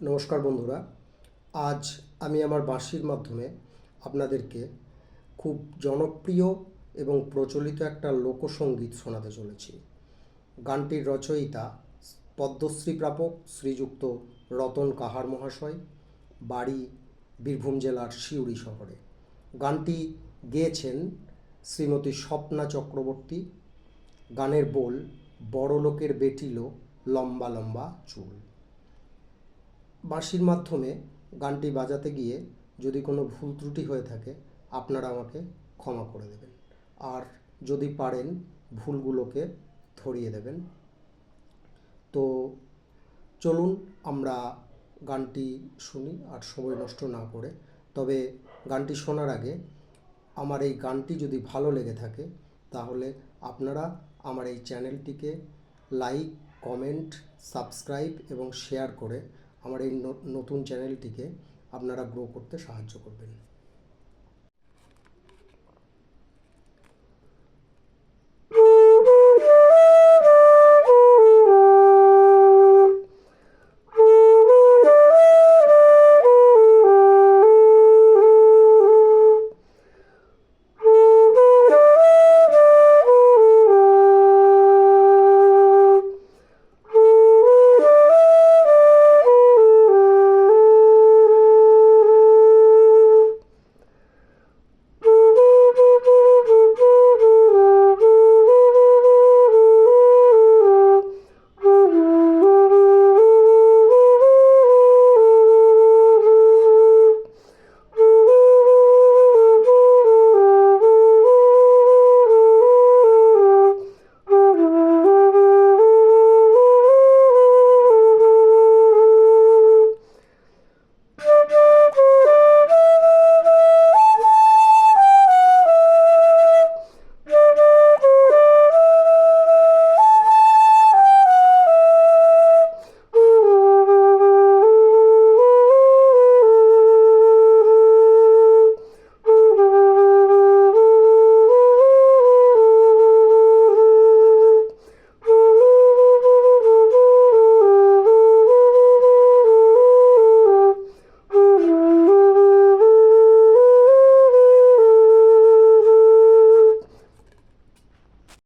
নমস্কার বন্ধুরা। আজ আমি আমার বাঁশির মাধ্যমে আপনাদেরকে খুব জনপ্রিয় এবং প্রচলিত একটা লোকসঙ্গীত শোনাতে চলেছি। গানটির রচয়িতা পদ্মশ্রী প্রাপক শ্রীযুক্ত রতন কাহার মহাশয়, বাড়ি বীরভূম জেলার সিউড়ি শহরে। গানটি গেয়েছেন শ্রীমতী স্বপ্না চক্রবর্তী। গানের বোল বড় লোকের বেটিলো লম্বা লম্বা চুল। বাঁশির মাধ্যমে গানটি বাজাতে গিয়ে যদি কোনো ভুল ত্রুটি হয়ে থাকে, আপনারা আমাকে ক্ষমা করে দেবেন। আর যদি পারেন, ভুলগুলোকে ধরিয়ে দেবেন। তো চলুন, আমরা গানটি শুনি আর সময় নষ্ট না করে। তবে গানটি শোনার আগে আমার এই গানটি যদি ভালো লেগে থাকে, তাহলে আপনারা আমার এই চ্যানেলটিকে লাইক, কমেন্ট, সাবস্ক্রাইব এবং শেয়ার করে আমার এই নতুন চ্যানেলটিকে আপনারা গ্রো করতে সাহায্য করবেন।